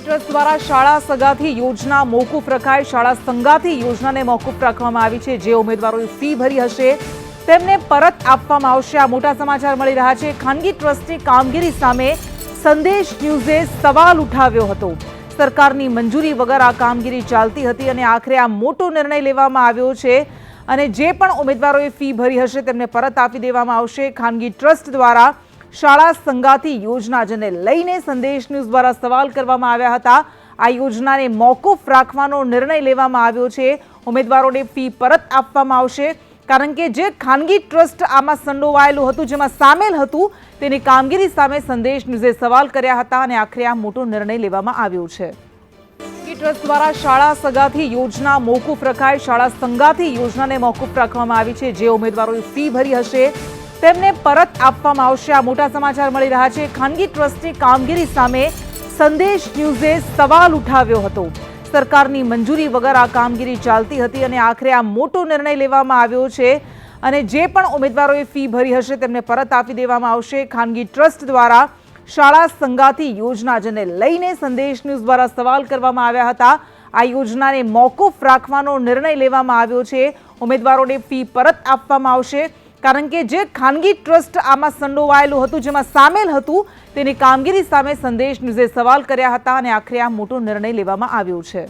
Trust દ્વારા શાળા સગાથી યોજના મોકૂફ રખાય. શાળા સંગાથી યોજનાને મોકૂફ રાખવામાં આવી છે. જે ઉમેદવારોએ ફી ભરી હશે, તેમને પરત આપવામાં આવશે. આ મોટા સમાચાર મળી રહ્યા છે. ખાનગી ટ્રસ્ટની કામગીરી સામે સંદેશ ન્યૂઝે સવાલ ઉઠાવ્યો હતો. સરકારની મંજૂરી વગર આ કામગીરી ચાલતી હતી અને આખરે આ મોટો નિર્ણય લેવામાં આવ્યો છે અને જે પણ ઉમેદવારોએ ફી ભરી હશે, તેમને પરત આપી દેવામાં આવશે. ખાનગી ટ્રસ્ટ દ્વારા શાળા સંગાથી યોજના જેને લઈને સંદેશ ન્યૂઝ દ્વારા સવાલ કરવામાં આવ્યા હતા. આ યોજનાને મોકૂફ રાખવાનો નિર્ણય લેવામાં આવ્યો છે. ઉમેદવારોને ફી પરત આપવામાં આવશે. કારણ કે જે ખાનગી ટ્રસ્ટ આમાં સંડોવાયેલું હતું, જેમાં સામેલ હતું, તેની કામગીરી સામે સંદેશ ન્યૂઝે સવાલ કર્યા હતા અને આખરે આ મોટો નિર્ણય લેવામાં આવ્યો છે. ટ્રસ્ટ દ્વારા શાળા સગાથી યોજના મોકૂફ રખાય. શાળા સંગાથી યોજનાને મોકૂફ રાખવામાં આવી છે. જે ઉમેદવારોએ ફી ભરી હશે તેમને પરત આપવામાં આવશે. આ મોટા સમાચાર મળી રહ્યા છે. ખાનગી ટ્રસ્ટની કામગીરી સામે સંદેશ ન્યૂઝે સવાલ ઉઠાવ્યો હતો. સરકારની મંજૂરી વગર આ કામગીરી ચાલતી હતી અને આખરે આ મોટો નિર્ણય લેવામાં આવ્યો છે. અને જે પણ ઉમેદવારોએ ફી ભરી હશે તેમને પરત આપી દેવામાં આવશે. ખાનગી ટ્રસ્ટ દ્વારા શાળા સંગાથી યોજના જેને લઈને સંદેશ ન્યૂઝ દ્વારા સવાલ કરવામાં આવ્યા હતા. આ યોજનાને મોકૂફ રાખવાનો નિર્ણય લેવામાં આવ્યો છે. ઉમેદવારોને ફી પરત આપવામાં આવશે. કારણ કે જે ખાનગી ટ્રસ્ટ આમાં સંડોવાયેલું હતું, જેમાં સામેલ હતું, તેની કામગીરી સામે સંદેશ ન્યૂઝે સવાલ કર્યા હતા અને આખરે આ મોટો નિર્ણય લેવામાં આવ્યો છે.